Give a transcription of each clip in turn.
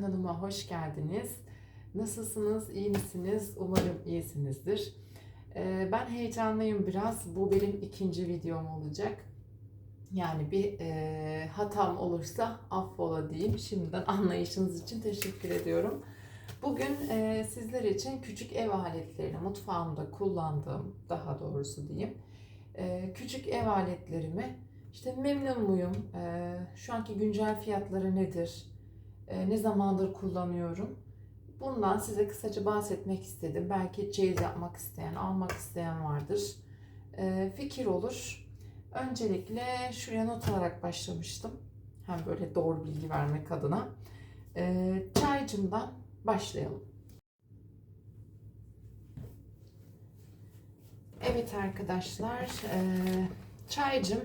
Kanalıma hoş geldiniz. Nasılsınız, iyi misiniz? Umarım iyisinizdir. Ee, Ben heyecanlıyım biraz. Bu benim ikinci videom olacak. Yani bir e, hatam olursa affola diyeyim. Şimdiden anlayışınız için teşekkür ediyorum. Bugün e, sizler için küçük ev aletlerini, mutfağımda kullandığım, daha doğrusu diyeyim, e, küçük ev aletlerimi işte memnun muyum? Ee, şu anki güncel fiyatları nedir? Ee, ne zamandır kullanıyorum? Bundan size kısaca bahsetmek istedim. Belki çeyiz yapmak isteyen, almak isteyen vardır. Ee, fikir olur. Öncelikle şuraya not alarak başlamıştım. Hem böyle doğru bilgi vermek adına. Ee, çaycımdan başlayalım. Evet arkadaşlar, çaycım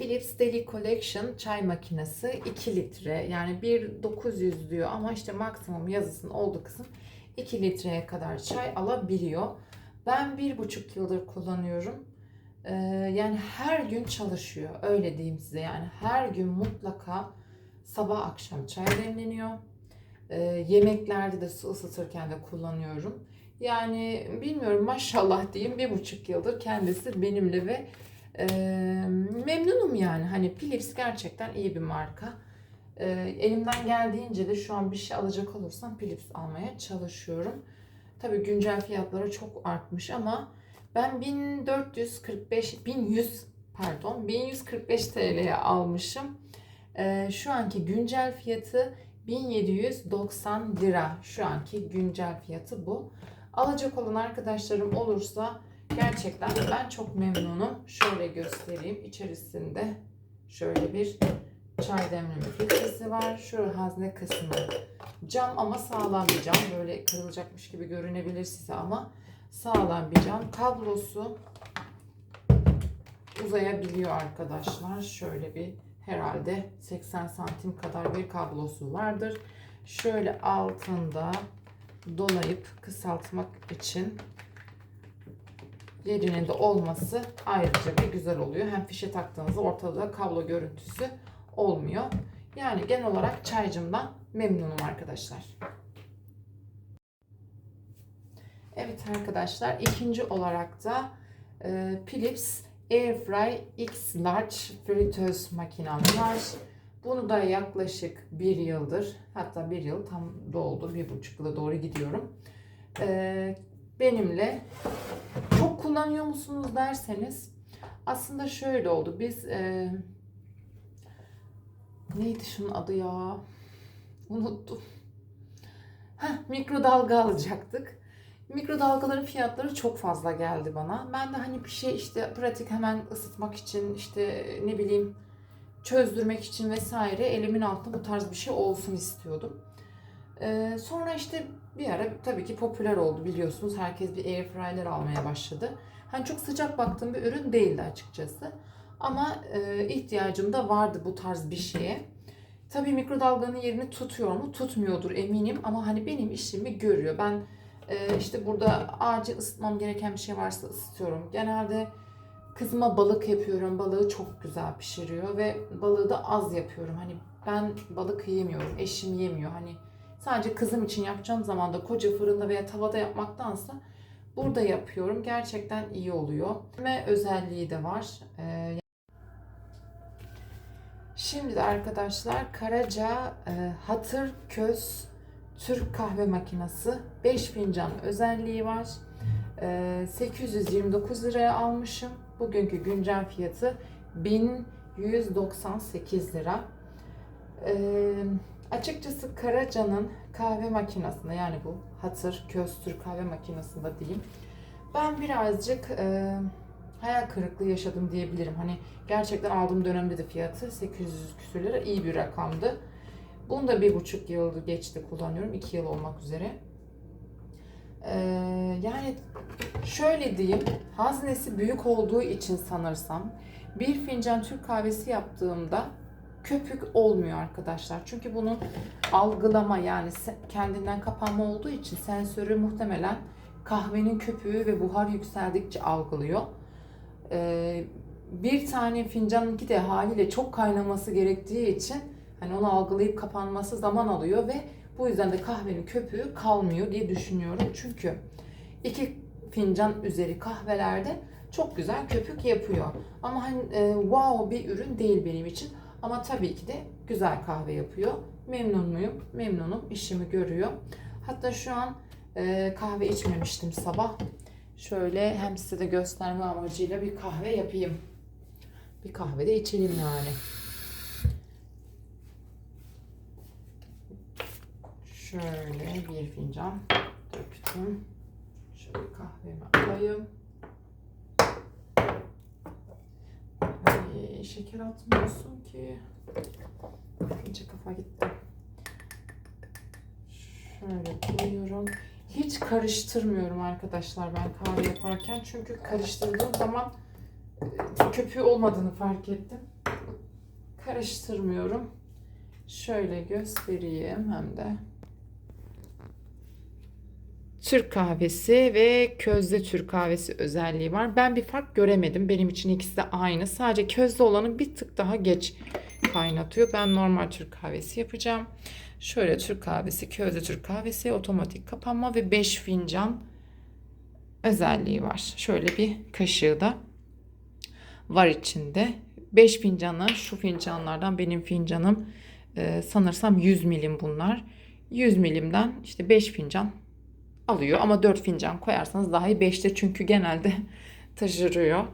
Philips Daily Collection çay makinesi 2 litre yani 1.900 diyor ama işte maksimum yazısının olduğu kısım 2 litreye kadar çay alabiliyor. Ben 1.5 yıldır kullanıyorum. Ee, yani her gün çalışıyor öyle diyeyim size yani her gün mutlaka sabah akşam çay demleniyor. Ee, yemeklerde de su ısıtırken de kullanıyorum. Yani bilmiyorum maşallah diyeyim bir buçuk yıldır kendisi benimle ve ee, memnunum yani. Hani Philips gerçekten iyi bir marka. Ee, elimden geldiğince de şu an bir şey alacak olursam Philips almaya çalışıyorum. Tabii güncel fiyatları çok artmış ama ben 1445 1100 pardon 1145 TL'ye almışım. Ee, şu anki güncel fiyatı 1790 lira. Şu anki güncel fiyatı bu. Alacak olan arkadaşlarım olursa Gerçekten ben çok memnunum. Şöyle göstereyim. İçerisinde şöyle bir çay demleme filtresi var. Şu hazne kısmı cam ama sağlam bir cam. Böyle kırılacakmış gibi görünebilir size ama sağlam bir cam. Kablosu uzayabiliyor arkadaşlar. Şöyle bir herhalde 80 santim kadar bir kablosu vardır. Şöyle altında dolayıp kısaltmak için yerinin de olması ayrıca bir güzel oluyor. Hem fişe taktığınızda ortada kablo görüntüsü olmuyor. Yani genel olarak çaycımdan memnunum arkadaşlar. Evet arkadaşlar ikinci olarak da e, Philips Airfry X Large fritöz makinem var. Bunu da yaklaşık bir yıldır hatta bir yıl tam doldu bir buçuk yıla doğru gidiyorum. E, benimle kullanıyor musunuz derseniz aslında şöyle oldu. Biz e, neydi şunun adı ya? Unuttum. Heh, mikrodalga alacaktık. Mikrodalgaların fiyatları çok fazla geldi bana. Ben de hani bir şey işte pratik hemen ısıtmak için işte ne bileyim çözdürmek için vesaire elimin altında bu tarz bir şey olsun istiyordum. Ee, sonra işte bir ara tabii ki popüler oldu biliyorsunuz. Herkes bir airfryer almaya başladı. Hani çok sıcak baktığım bir ürün değildi açıkçası. Ama e, ihtiyacım da vardı bu tarz bir şeye. Tabii mikrodalganın yerini tutuyor mu? Tutmuyordur eminim ama hani benim işimi görüyor. Ben e, işte burada acil ısıtmam gereken bir şey varsa ısıtıyorum. Genelde kızıma balık yapıyorum. Balığı çok güzel pişiriyor ve balığı da az yapıyorum. Hani ben balık yemiyorum. Eşim yemiyor. Hani Sadece kızım için yapacağım zaman da koca fırında veya tavada yapmaktansa burada yapıyorum. Gerçekten iyi oluyor. Ve özelliği de var. Ee, şimdi de arkadaşlar Karaca e, Hatır Köz Türk kahve makinesi 5 fincan özelliği var. E, 829 liraya almışım. Bugünkü güncel fiyatı 1198 lira. Eee Açıkçası Karaca'nın kahve makinesinde yani bu hatır köstür kahve makinesinde diyeyim. Ben birazcık e, hayal kırıklığı yaşadım diyebilirim. Hani gerçekten aldığım dönemde de fiyatı 800 küsür lira iyi bir rakamdı. Bunu da bir buçuk yıl geçti kullanıyorum. iki yıl olmak üzere. Ee, yani şöyle diyeyim, haznesi büyük olduğu için sanırsam bir fincan Türk kahvesi yaptığımda köpük olmuyor arkadaşlar. Çünkü bunun algılama yani kendinden kapanma olduğu için sensörü muhtemelen kahvenin köpüğü ve buhar yükseldikçe algılıyor. Ee, bir tane fincanınki de haliyle çok kaynaması gerektiği için Hani onu algılayıp kapanması zaman alıyor ve bu yüzden de kahvenin köpüğü kalmıyor diye düşünüyorum. Çünkü iki fincan üzeri kahvelerde çok güzel köpük yapıyor. Ama hani e, wow bir ürün değil benim için. Ama tabii ki de güzel kahve yapıyor. Memnun muyum? Memnunum. İşimi görüyor. Hatta şu an e, kahve içmemiştim sabah. Şöyle hem size de gösterme amacıyla bir kahve yapayım. Bir kahve de içelim yani. Şöyle bir fincan döktüm. Şöyle kahvemi alayım. Ay, şeker atmıyorsun ki. İyice kafa gitti. Şöyle koyuyorum. Hiç karıştırmıyorum arkadaşlar ben kahve yaparken. Çünkü karıştırdığım zaman e, köpüğü olmadığını fark ettim. Karıştırmıyorum. Şöyle göstereyim hem de. Türk kahvesi ve közde Türk kahvesi özelliği var. Ben bir fark göremedim. Benim için ikisi de aynı. Sadece közde olanı bir tık daha geç kaynatıyor. Ben normal Türk kahvesi yapacağım. Şöyle Türk kahvesi, közde Türk kahvesi, otomatik kapanma ve 5 fincan özelliği var. Şöyle bir kaşığı da var içinde. 5 fincanı şu fincanlardan benim fincanım e, sanırsam 100 milim bunlar. 100 milimden işte 5 fincan alıyor ama 4 fincan koyarsanız daha iyi 5'te çünkü genelde taşırıyor.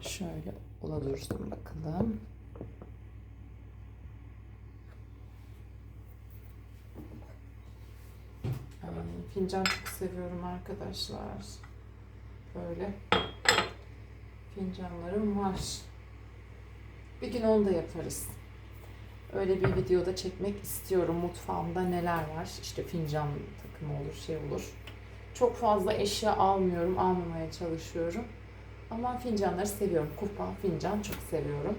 Şöyle ola dursun bakalım. Fincan çok seviyorum arkadaşlar. Böyle fincanlarım var. Bir gün onu da yaparız. Öyle bir videoda çekmek istiyorum. Mutfağımda neler var. İşte fincan takımı olur, şey olur. Çok fazla eşya almıyorum, almamaya çalışıyorum. Ama fincanları seviyorum. Kupa, fincan çok seviyorum.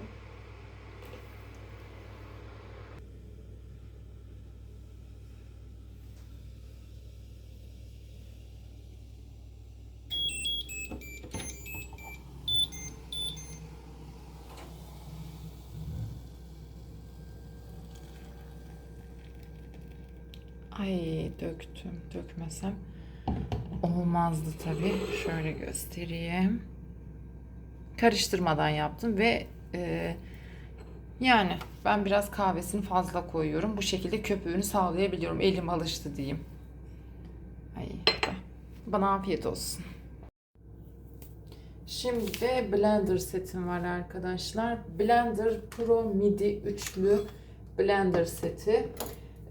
Ay döktüm. Dökmesem olmazdı tabii. Şöyle göstereyim. Karıştırmadan yaptım ve e, yani ben biraz kahvesini fazla koyuyorum. Bu şekilde köpüğünü sağlayabiliyorum. Elim alıştı diyeyim. Ay bana afiyet olsun. Şimdi de blender setim var arkadaşlar. Blender Pro MIDI üçlü blender seti.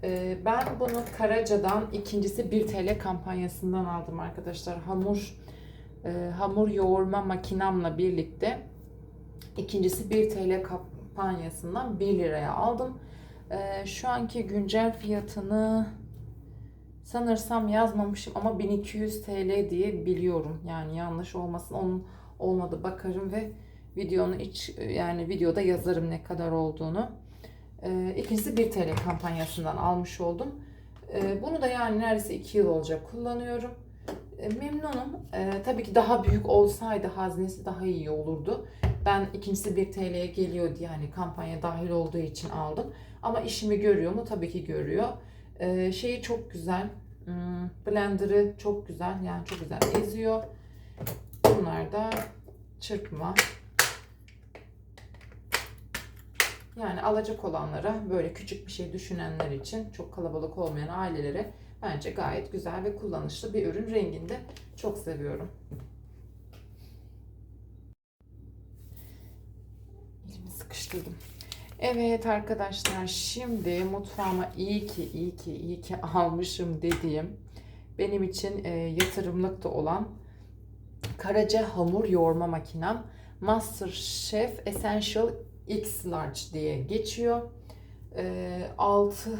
Ee, Ben bunu Karaca'dan ikincisi 1 TL kampanyasından aldım arkadaşlar. Hamur e, hamur yoğurma makinamla birlikte ikincisi 1 TL kampanyasından 1 liraya aldım. Ee, Şu anki güncel fiyatını sanırsam yazmamışım ama 1200 TL diye biliyorum. Yani yanlış olmasın. Onun olmadı bakarım ve videonun iç yani videoda yazarım ne kadar olduğunu. Ee, İkincisi 1 TL kampanyasından almış oldum. Ee, Bunu da yani neredeyse 2 yıl olacak kullanıyorum. Ee, Memnunum. Tabii ki daha büyük olsaydı haznesi daha iyi olurdu. Ben ikincisi 1 TL'ye geliyor diye hani kampanya dahil olduğu için aldım. Ama işimi görüyor mu? Tabii ki görüyor. Şeyi çok güzel. Hmm, Blender'ı çok güzel. Yani çok güzel eziyor. Bunlar da çırpma. Yani alacak olanlara böyle küçük bir şey düşünenler için çok kalabalık olmayan ailelere bence gayet güzel ve kullanışlı bir ürün. Rengini de çok seviyorum. Elimi sıkıştırdım. Evet arkadaşlar şimdi mutfağıma iyi ki iyi ki iyi ki almışım dediğim benim için e, yatırımlık da olan Karaca hamur yoğurma makinem Master Chef Essential X Large diye geçiyor. E, 6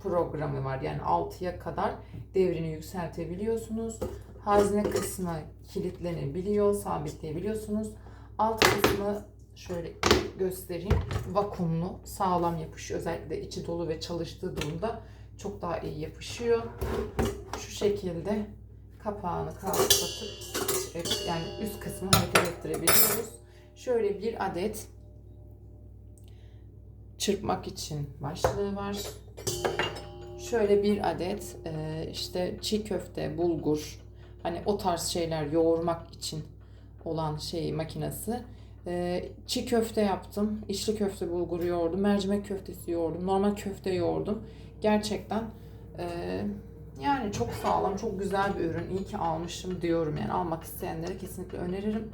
programı var. Yani 6'ya kadar devrini yükseltebiliyorsunuz. Hazne kısmı kilitlenebiliyor, sabitleyebiliyorsunuz. Alt kısmı şöyle göstereyim. Vakumlu, sağlam yapışıyor. Özellikle içi dolu ve çalıştığı durumda çok daha iyi yapışıyor. Şu şekilde kapağını kapatıp yani üst kısmı hareket ettirebiliyoruz. Şöyle bir adet çırpmak için başlığı var. Şöyle bir adet e, işte çiğ köfte, bulgur, hani o tarz şeyler yoğurmak için olan şey makinesi. E, çiğ köfte yaptım. içli köfte bulguru yoğurdum. Mercimek köftesi yoğurdum. Normal köfte yoğurdum. Gerçekten e, yani çok sağlam, çok güzel bir ürün. İyi ki almışım diyorum yani. Almak isteyenlere kesinlikle öneririm.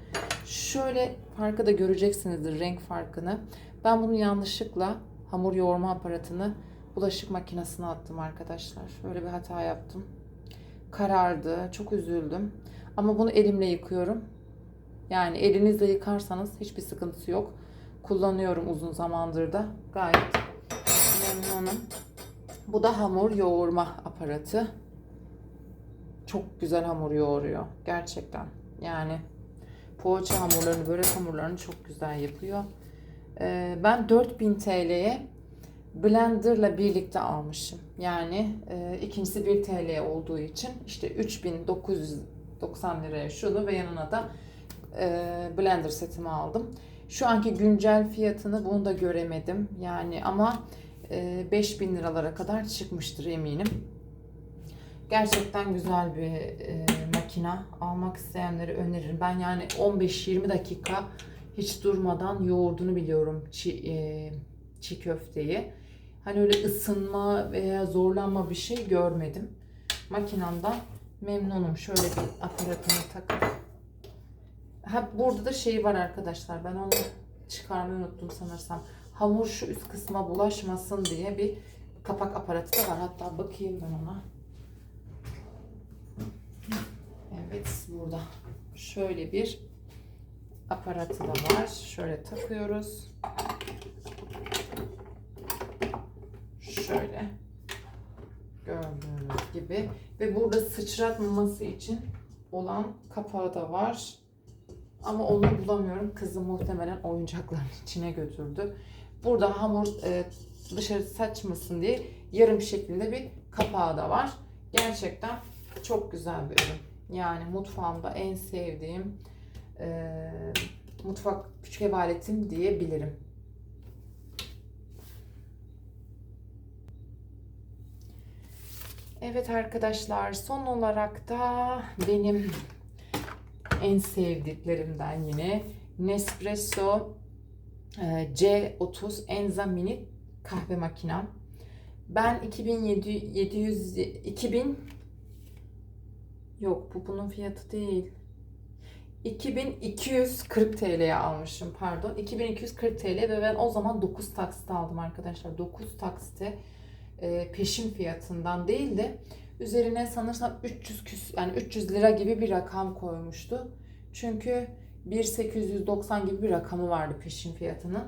Şöyle farkı da göreceksinizdir renk farkını. Ben bunu yanlışlıkla hamur yoğurma aparatını bulaşık makinesine attım arkadaşlar. Böyle bir hata yaptım. Karardı. Çok üzüldüm. Ama bunu elimle yıkıyorum. Yani elinizle yıkarsanız hiçbir sıkıntısı yok. Kullanıyorum uzun zamandır da. Gayet memnunum. Bu da hamur yoğurma aparatı. Çok güzel hamur yoğuruyor. Gerçekten. Yani poğaça hamurlarını, börek hamurlarını çok güzel yapıyor. Ee, ben 4000 TL'ye blenderla birlikte almışım. Yani e, ikincisi 1 TL olduğu için işte 3990 liraya şunu ve yanına da e, blender setimi aldım. Şu anki güncel fiyatını bunu da göremedim. Yani ama e, 5000 liralara kadar çıkmıştır eminim. Gerçekten güzel bir e, makina. Almak isteyenleri öneririm. Ben yani 15-20 dakika hiç durmadan yoğurduğunu biliyorum çiğ, e, çiğ köfteyi. Hani öyle ısınma veya zorlanma bir şey görmedim. Makinamdan memnunum. Şöyle bir aparatını takıp. Ha, burada da şey var arkadaşlar. Ben onu çıkarmayı unuttum sanırsam. Hamur şu üst kısma bulaşmasın diye bir kapak aparatı da var. Hatta bakayım ben ona. Evet burada. Şöyle bir aparatı da var. Şöyle takıyoruz. Şöyle. Gördüğünüz gibi. Ve burada sıçratmaması için olan kapağı da var. Ama onu bulamıyorum. Kızım muhtemelen oyuncakların içine götürdü. Burada hamur e, dışarı saçmasın diye yarım şeklinde bir kapağı da var. Gerçekten çok güzel bir ürün. Yani mutfağımda en sevdiğim e, mutfak küçük ev aletim diyebilirim. Evet arkadaşlar son olarak da benim en sevdiklerimden yine Nespresso e, C30 Enza Mini kahve makinem. Ben 2700 2000 yok bu bunun fiyatı değil. 2240 TL'ye almışım pardon. 2240 TL ve ben o zaman 9 taksit aldım arkadaşlar. 9 taksite e, peşin fiyatından değil de üzerine sanırsam 300 küs yani 300 lira gibi bir rakam koymuştu. Çünkü 1890 gibi bir rakamı vardı peşin fiyatının.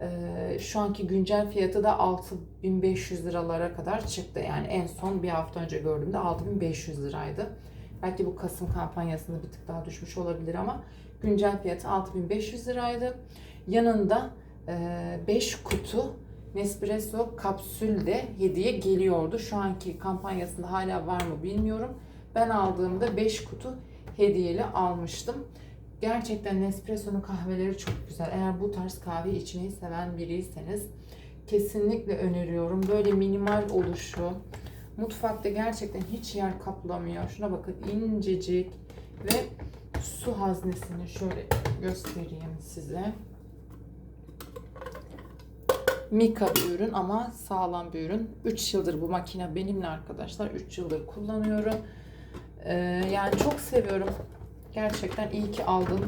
E, şu anki güncel fiyatı da 6500 liralara kadar çıktı. Yani en son bir hafta önce gördüğümde 6500 liraydı. Belki bu Kasım kampanyasında bir tık daha düşmüş olabilir ama güncel fiyatı 6500 liraydı. Yanında 5 kutu Nespresso kapsül de hediye geliyordu. Şu anki kampanyasında hala var mı bilmiyorum. Ben aldığımda 5 kutu hediyeli almıştım. Gerçekten Nespresso'nun kahveleri çok güzel. Eğer bu tarz kahve içmeyi seven biriyseniz kesinlikle öneriyorum. Böyle minimal oluşu, mutfakta gerçekten hiç yer kaplamıyor. Şuna bakın incecik ve su haznesini şöyle göstereyim size. Mika bir ürün ama sağlam bir ürün. 3 yıldır bu makine benimle arkadaşlar. 3 yıldır kullanıyorum. Ee, yani çok seviyorum. Gerçekten iyi ki aldım,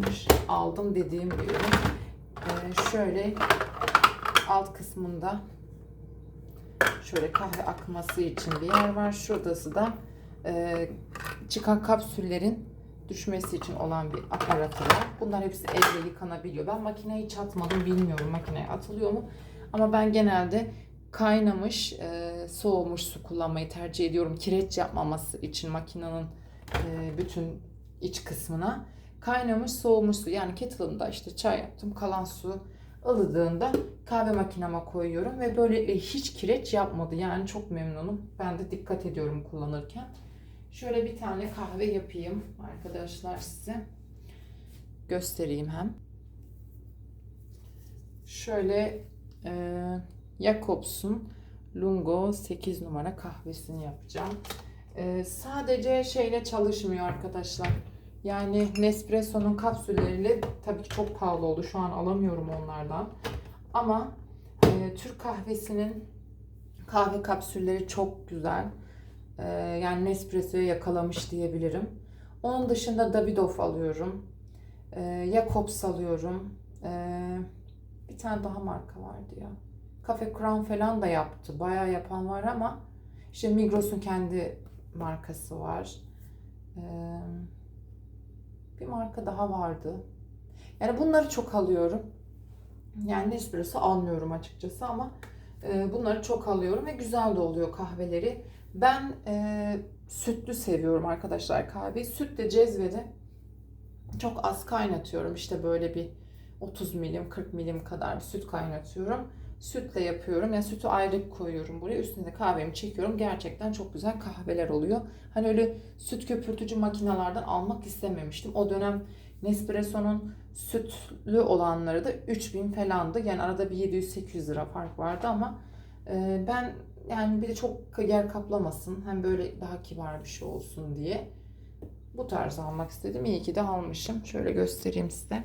aldım dediğim bir ürün. Ee, şöyle alt kısmında şöyle kahve akması için bir yer var. Şurası da e, çıkan kapsüllerin düşmesi için olan bir aparatı var. Bunlar hepsi elle yıkanabiliyor. Ben makineye hiç atmadım bilmiyorum makineye atılıyor mu. Ama ben genelde kaynamış, e, soğumuş su kullanmayı tercih ediyorum. Kireç yapmaması için makinenin e, bütün iç kısmına. Kaynamış, soğumuş su yani kettle'ımda işte çay yaptım. Kalan su ılıdığında kahve makinama koyuyorum ve böyle hiç kireç yapmadı. Yani çok memnunum. Ben de dikkat ediyorum kullanırken. Şöyle bir tane kahve yapayım arkadaşlar size. Göstereyim hem. şöyle e, Jacobs'un Lungo 8 numara kahvesini yapacağım. E, sadece şeyle çalışmıyor arkadaşlar. Yani Nespresso'nun kapsülleriyle tabii ki çok pahalı oldu. Şu an alamıyorum onlardan. Ama e, Türk kahvesinin kahve kapsülleri çok güzel. E, yani Nespresso'ya yakalamış diyebilirim. Onun dışında Davidoff alıyorum. E, Jacobs alıyorum. E, bir tane daha marka vardı ya. Cafe Crown falan da yaptı. Bayağı yapan var ama işte Migros'un kendi markası var. E, bir marka daha vardı. Yani bunları çok alıyorum. Yani Nespresso almıyorum açıkçası ama e, bunları çok alıyorum ve güzel de oluyor kahveleri. Ben e, sütlü seviyorum arkadaşlar kahveyi. Sütle cezvede çok az kaynatıyorum. İşte böyle bir 30 milim 40 milim kadar bir süt kaynatıyorum. Sütle yapıyorum. Yani sütü ayrı koyuyorum buraya. Üstüne de kahvemi çekiyorum. Gerçekten çok güzel kahveler oluyor. Hani öyle süt köpürtücü makinelerden almak istememiştim. O dönem Nespresso'nun sütlü olanları da 3000 falandı. Yani arada bir 700-800 lira fark vardı ama e, ben yani bir de çok yer kaplamasın. Hem böyle daha kibar bir şey olsun diye bu tarz almak istedim. İyi ki de almışım. Şöyle göstereyim size.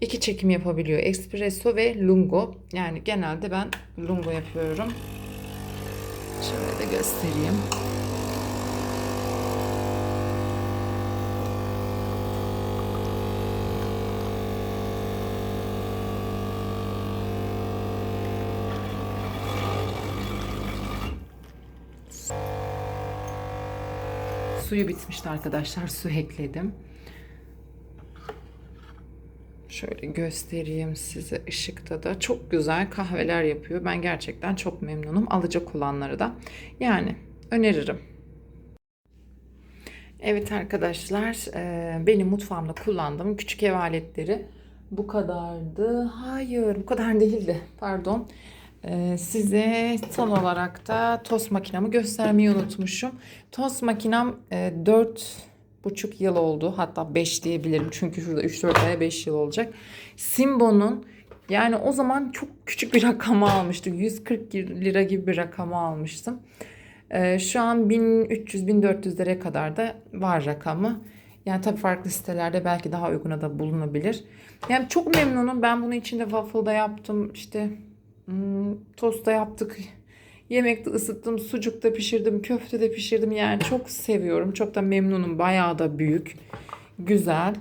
İki çekim yapabiliyor. Espresso ve lungo. Yani genelde ben lungo yapıyorum. Şöyle de göstereyim. Suyu bitmişti arkadaşlar. Su ekledim. Şöyle göstereyim size ışıkta da. Çok güzel kahveler yapıyor. Ben gerçekten çok memnunum. Alacak olanları da. Yani öneririm. Evet arkadaşlar, e, benim mutfağımda kullandığım küçük ev aletleri bu kadardı. Hayır, bu kadar değildi. Pardon. E, Size son olarak da tost makinamı göstermeyi unutmuşum. Tost makinem e, 4 buçuk yıl oldu. Hatta 5 diyebilirim. Çünkü şurada 3-4 aya 5 yıl olacak. Simbo'nun yani o zaman çok küçük bir rakama almıştık. 140 lira gibi bir rakama almıştım. Ee, şu an 1300-1400 liraya kadar da var rakamı. Yani tabii farklı sitelerde belki daha uyguna da bulunabilir. Yani çok memnunum. Ben bunu içinde waffle da yaptım. İşte hmm, tost da yaptık. Yemekte ısıttım, sucuk da pişirdim, köfte de pişirdim. Yani çok seviyorum. Çok da memnunum. Bayağı da büyük. Güzel.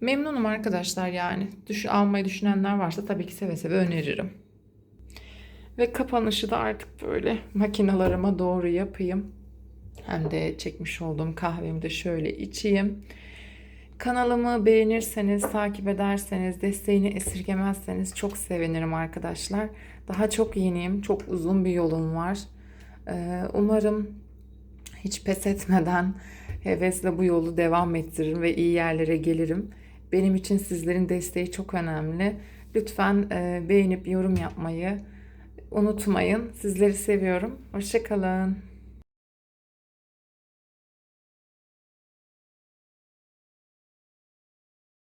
Memnunum arkadaşlar yani. Düş almayı düşünenler varsa tabii ki seve seve öneririm. Ve kapanışı da artık böyle makinalarıma doğru yapayım. Hem de çekmiş olduğum kahvemi de şöyle içeyim. Kanalımı beğenirseniz, takip ederseniz, desteğini esirgemezseniz çok sevinirim arkadaşlar. Daha çok yeniyim, çok uzun bir yolum var. Ee, umarım hiç pes etmeden hevesle bu yolu devam ettiririm ve iyi yerlere gelirim. Benim için sizlerin desteği çok önemli. Lütfen e, beğenip yorum yapmayı unutmayın. Sizleri seviyorum. Hoşçakalın.